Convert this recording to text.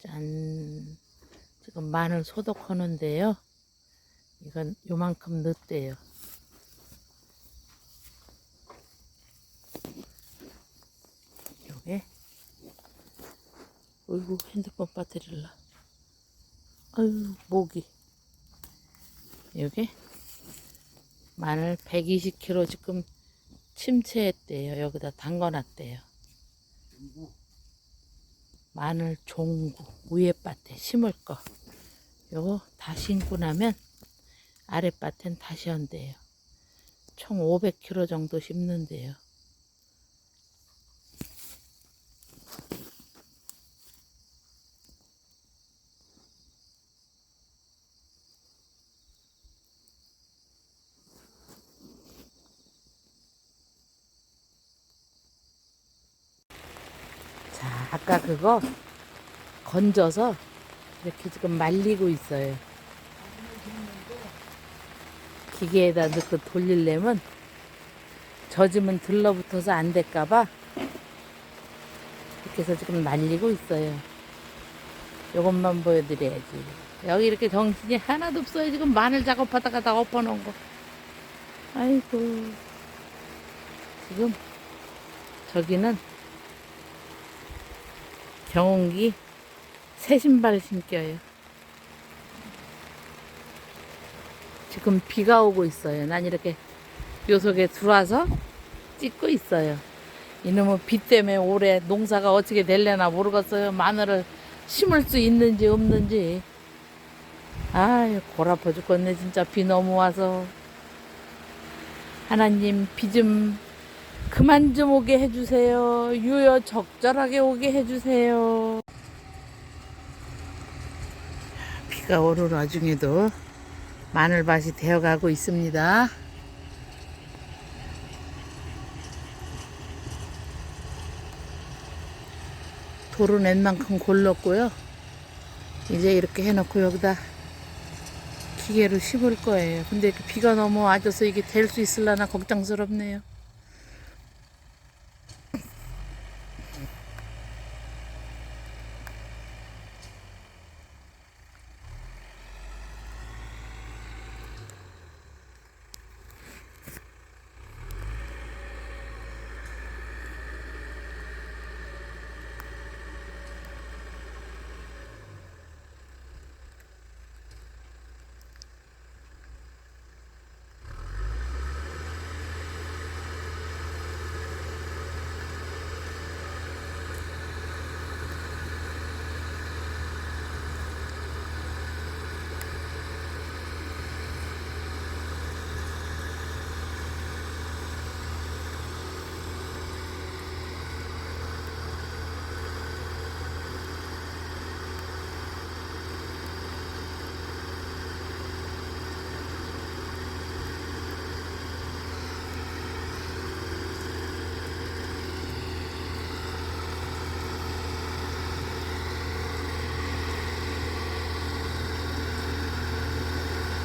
짠. 지금 마늘 소독하는데요. 이건 요만큼 넣었대요. 요게. 어이구, 핸드폰 나. 아유, 모기. 요게. 마늘 120kg 지금 침체했대요. 여기다 담궈놨대요. 마늘 종구 위에 밭에 심을 거. 요거 다 심고 나면 아래 밭엔 다시 한대요. 총 500kg 정도 심는데요 아까 그거 건져서 이렇게 지금 말리고 있어요. 기계에다 넣고 돌리려면 젖으면 들러붙어서 안 될까봐 이렇게 해서 지금 말리고 있어요. 요것만 보여드려야지. 여기 이렇게 정신이 하나도 없어요. 지금 마늘 작업하다가 다 엎어놓은 거. 아이고. 지금 저기는 경운기 새 신발 신겨요. 지금 비가 오고 있어요. 난 이렇게 요 속에 들어와서 찍고 있어요. 이놈의 비 때문에 올해 농사가 어떻게 될려나 모르겠어요. 마늘을 심을 수 있는지 없는지. 아유, 골 아파 죽겠네. 진짜 비 너무 와서. 하나님, 비 좀 그만 좀 오게 해주세요. 유여 적절하게 오게 해주세요. 비가 오는 와중에도 마늘밭이 되어가고 있습니다. 돌은 웬만큼 골랐고요. 이제 이렇게 해놓고 여기다 기계로 심을 거예요. 근데 비가 너무 와줘서 이게 될 수 있을라나 걱정스럽네요.